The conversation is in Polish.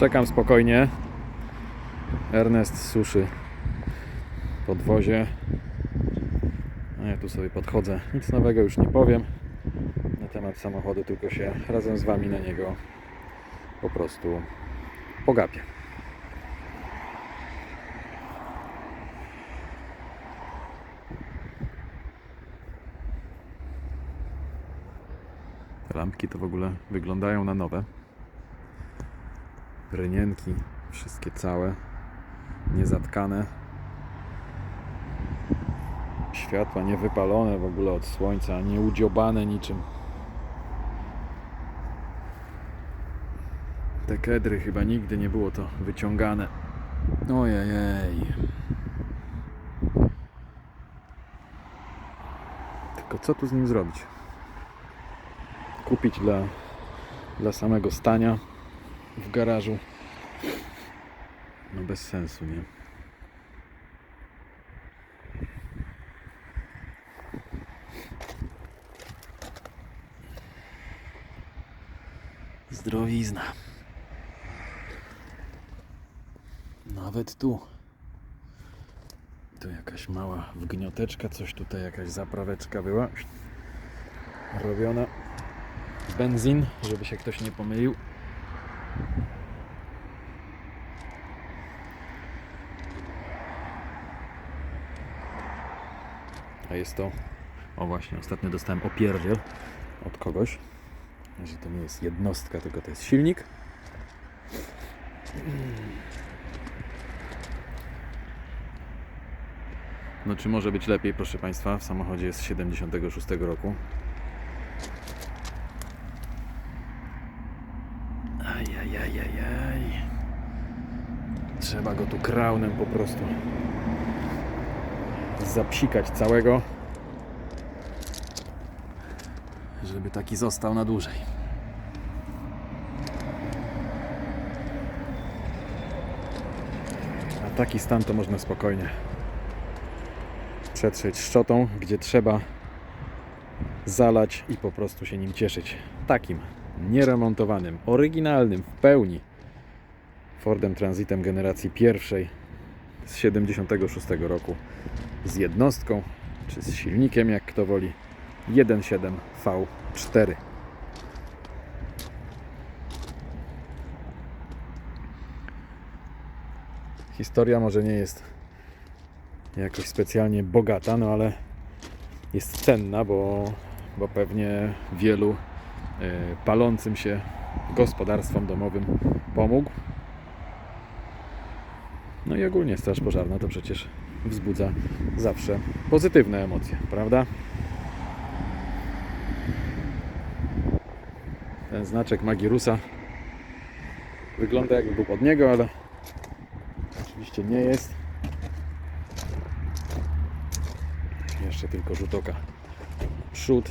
Czekam spokojnie. Ernest suszy podwozie. A ja tu sobie podchodzę. Nic nowego już nie powiem na temat samochodu, tylko się razem z Wami na niego po prostu pogapię. Te lampki to w ogóle wyglądają na nowe. Rynienki, wszystkie całe, niezatkane. Światła niewypalone w ogóle od słońca, nie udziobane niczym. Te kedry chyba nigdy nie było to wyciągane. Ojej. Tylko co tu z nim zrobić? Kupić dla, dla samego stania w garażu. No bez sensu, nie? Zdrowizna. Nawet tu. Tu jakaś mała wgnioteczka, coś tutaj, jakaś zapraweczka była. Robiona. Benzin, żeby się ktoś nie pomylił. A jest to, o właśnie, ostatnio dostałem opierdziel od kogoś, że to nie jest jednostka, tylko to jest silnik. No czy może być lepiej, proszę Państwa? W samochodzie jest z 76 roku. Ajajajajaj. Trzeba go tu kraunem po prostu zapsikać całego, żeby taki został na dłużej. A taki stan to można spokojnie przetrzeć szczotą, gdzie trzeba zalać i po prostu się nim cieszyć. Takim nieremontowanym, oryginalnym w pełni Fordem Transitem generacji pierwszej z 76 roku z jednostką czy z silnikiem, jak kto woli 1.7 V4. Historia może nie jest jakoś specjalnie bogata, no ale jest cenna, bo, bo pewnie wielu palącym się gospodarstwom domowym pomógł. No i ogólnie Straż Pożarna to przecież wzbudza zawsze pozytywne emocje, prawda? Ten znaczek Magirusa wygląda jakby był od niego, ale oczywiście nie jest. Jeszcze tylko rzut oka przód